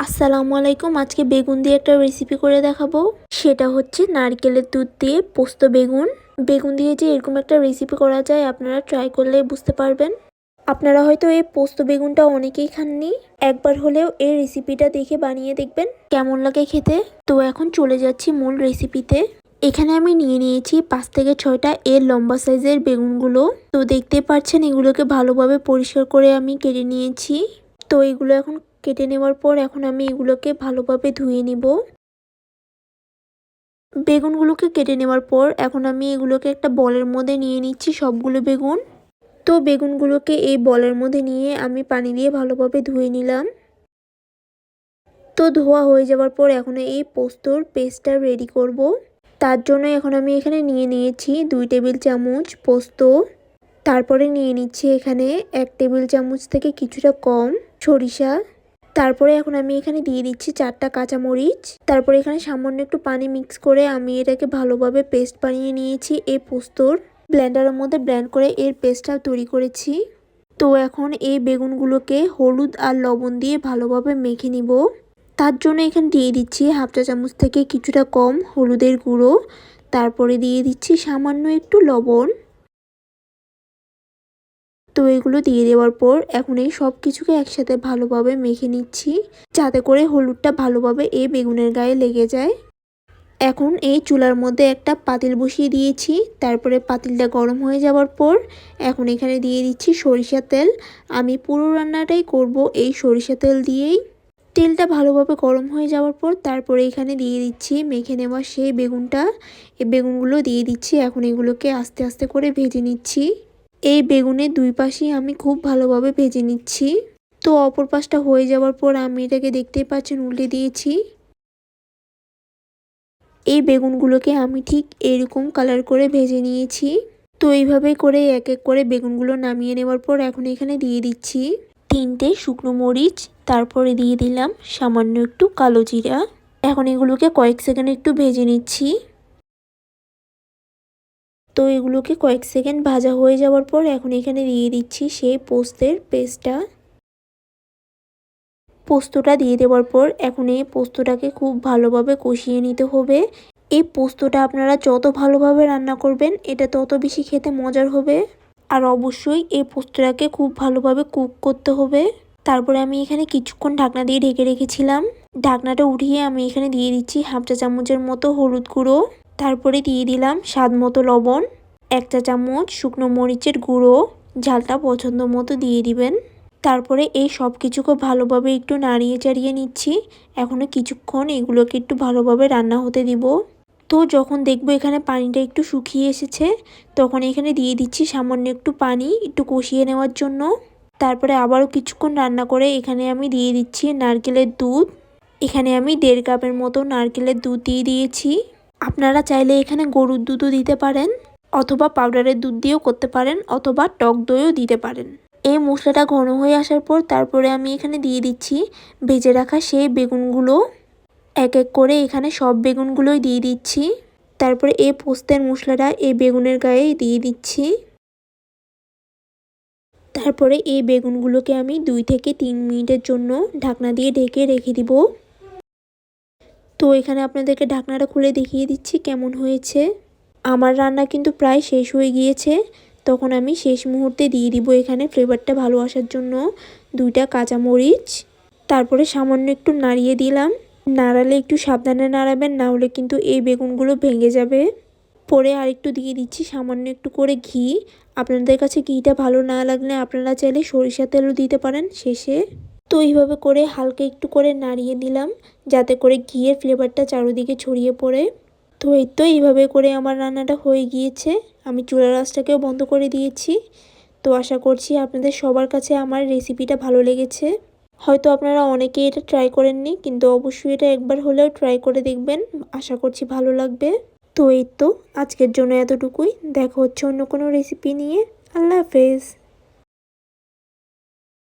আসসালামু আলাইকুম, আজকে বেগুন দিয়ে একটা রেসিপি করে দেখাবো। সেটা হচ্ছে নারকেলের দুধ দিয়ে পোস্ত বেগুন। বেগুন দিয়ে যে এরকম একটা রেসিপি করা যায়, আপনারা ট্রাই করলে বুঝতে পারবেন। আপনারা হয়তো এই পোস্ত বেগুনটা অনেকেই খাননি। একবার হলেও এই রেসিপিটা দেখে বানিয়ে দেখবেন, কেমন লাগে খেতে। তো এখন চলে যাচ্ছি মূল রেসিপিতে এখানে আমি নিয়ে নিয়েছি পাঁচ থেকে ছয়টা এর লম্বা সাইজের বেগুনগুলো। তো দেখতে পাচ্ছেন, এগুলোকে ভালোভাবে পরিষ্কার করে আমি কেটে নিয়েছি। তো এগুলো এখন কেটে নেওয়ার পর এখন আমি এগুলোকে ভালোভাবে ধুয়ে নিব। বেগুনগুলোকে কেটে নেওয়ার পর এখন আমি এগুলোকে একটা বলের মধ্যে নিয়ে নিচ্ছি সবগুলো বেগুন। তো বেগুনগুলোকে এই বলের মধ্যে নিয়ে আমি পানি দিয়ে ভালোভাবে ধুয়ে নিলাম। তো ধোয়া হয়ে যাওয়ার পর এখন এই পোস্তর পেস্টটা রেডি করব। তার জন্য এখন আমি এখানে নিয়ে নিয়েছি দুই টেবিল চামচ পোস্ত। তারপরে নিয়ে নিচ্ছি এখানে এক টেবিল চামচ থেকে কিছুটা কম সরিষা। তারপরে এখন আমি এখানে দিয়ে দিচ্ছি চারটা কাঁচামরিচ। তারপরে এখানে সামান্য একটু পানি মিক্স করে আমি এটাকে ভালোভাবে পেস্ট বানিয়ে নিয়েছি এই পোস্তর। ব্লেন্ডারের মধ্যে ব্লেন্ড করে এর পেস্টটা তৈরি করেছি। তো এখন এই বেগুনগুলোকে হলুদ আর লবণ দিয়ে ভালোভাবে মেখে নিব। তার জন্য এখানে দিয়ে দিচ্ছি হাফ চা চামচ থেকে কিছুটা কম হলুদের গুঁড়ো। তারপরে দিয়ে দিচ্ছি সামান্য একটু লবণ। তো এগুলো দিয়ে দেওয়ার পর এখন এই সব কিছুকে একসাথে ভালোভাবে মেখে নিচ্ছি, যাতে করে হলুদটা ভালোভাবে এই বেগুনের গায়ে লেগে যায়। এখন এই চুলার মধ্যে একটা পাতিল বসিয়ে দিয়েছি, তারপরে পাতিলটা গরম হয়ে যাওয়ার পর এখন এখানে দিয়ে দিচ্ছি সরিষা তেল। আমি পুরো রান্নাটাই করব এই সরিষা তেল দিয়েই। তেলটা ভালোভাবে গরম হয়ে যাওয়ার পর তারপরে এখানে দিয়ে দিচ্ছি মেখে নেওয়া সেই বেগুনটা। এই বেগুনগুলো দিয়ে দিচ্ছি, এখন এগুলোকে আস্তে আস্তে করে ভেজে নিচ্ছি। এই বেগুনের দুই পাশেই আমি খুব ভালোভাবে ভেজে নিচ্ছি। তো অপর পাশটা হয়ে যাওয়ার পর আমি এটাকে দেখতেই পাচ্ছেন উল্টে দিয়েছি। এই বেগুনগুলোকে আমি ঠিক এরকম কালার করে ভেজে নিয়েছি। তো এইভাবে করে এক এক করে বেগুনগুলো নামিয়ে নেওয়ার পর এখন এখানে দিয়ে দিচ্ছি তিনটে শুকনো মরিচ, তারপরে দিয়ে দিলাম সামান্য একটু কালো জিরা। এখন এগুলোকে কয়েক সেকেন্ড একটু ভেজে নিচ্ছি। তো এগুলোকে কয়েক সেকেন্ড ভাজা হয়ে যাওয়ার পর এখন এখানে দিয়ে দিচ্ছি সেই পোস্তের পেস্টটা। পোস্তটা দিয়ে দেওয়ার পর এখন এই পোস্তটাকে খুব ভালোভাবে কষিয়ে নিতে হবে। এই পোস্তটা আপনারা যত ভালোভাবে রান্না করবেন, এটা তত বেশি খেতে মজার হবে। আর অবশ্যই এই পোস্তটাকে খুব ভালোভাবে কুক করতে হবে। তারপরে আমি এখানে কিছুক্ষণ ঢাকনা দিয়ে ঢেকে রেখেছিলাম। ঢাকনাটা উঠিয়ে আমি এখানে দিয়ে দিচ্ছি হাফ চা চামচের মতো হলুদ গুঁড়ো। তারপরে দিয়ে দিলাম স্বাদ মতো লবণ এক চা চামচ শুকনো মরিচের গুঁড়ো, ঝালটা পছন্দ মতো দিয়ে দিবেন। তারপরে এই সব কিছুকে ভালোভাবে একটু নাড়িয়ে চাড়িয়ে নিচ্ছি। এখনও কিছুক্ষণ এগুলোকে একটু ভালোভাবে রান্না হতে দিব। তো যখন দেখব এখানে পানিটা একটু শুকিয়ে এসেছে, তখন এখানে দিয়ে দিচ্ছি সামান্য একটু পানি, একটু কষিয়ে নেওয়ার জন্য। তারপরে আবারও কিছুক্ষণ রান্না করে এখানে আমি দিয়ে দিচ্ছি নারকেলের দুধ। এখানে আমি দেড় কাপের মতো নারকেলের দুধ দিয়ে দিয়েছি। আপনারা চাইলে এখানে গরুর দুধও দিতে পারেন, অথবা পাউডারের দুধ দিয়েও করতে পারেন, অথবা টক দইও দিতে পারেন। এই মশলাটা ঘন হয়ে আসার পর তারপরে আমি এখানে দিয়ে দিচ্ছি ভেজে রাখা সেই বেগুনগুলো। এক এক করে এখানে সব বেগুনগুলোই দিয়ে দিচ্ছি। তারপরে এই পোস্তের মশলাটা এই বেগুনের গায়ে দিয়ে দিচ্ছি। তারপরে এই বেগুনগুলোকে আমি দুই থেকে তিন মিনিটের জন্য ঢাকনা দিয়ে ঢেকে রেখে দিব। তো এখানে আপনাদেরকে ঢাকনাটা খুলে দেখিয়ে দিচ্ছি কেমন হয়েছে। আমার রান্না কিন্তু প্রায় শেষ হয়ে গিয়েছে। তখন আমি শেষ মুহূর্তে দিয়ে দিব এখানে ফ্লেভারটা ভালো আসার জন্য দুইটা কাঁচামরিচ। তারপরে সামান্য একটু নাড়িয়ে দিলাম। নাড়ালে একটু সাবধানে নাড়াবেন, না হলে কিন্তু এই বেগুনগুলো ভেঙে যাবে। পরে আরেকটু দিয়ে দিচ্ছি সামান্য একটু করে ঘি। আপনাদের কাছে ঘিটা ভালো না লাগলে আপনারা চাইলে সরিষা তেলও দিতে পারেন শেষে। তো এইভাবে করে হালকা একটু করে নাড়িয়ে দিলাম, যাতে করে ঘিয়ের ফ্লেভারটা চারোদিকে ছড়িয়ে পড়ে। তো এই তো এইভাবে করে আমার রান্নাটা হয়ে গিয়েছে। আমি চুলা রাসটাকেও বন্ধ করে দিয়েছি। তো আশা করছি আপনাদের সবার কাছে আমার রেসিপিটা ভালো লেগেছে। হয়তো আপনারা অনেকেই এটা ট্রাই করেননি, কিন্তু অবশ্যই এটা একবার হলেও ট্রাই করে দেখবেন। আশা করছি ভালো লাগবে। তো এই তো আজকের জন্য এতটুকুই। দেখা হচ্ছে অন্য কোনো রেসিপি নিয়ে। আল্লাহ হাফেজ।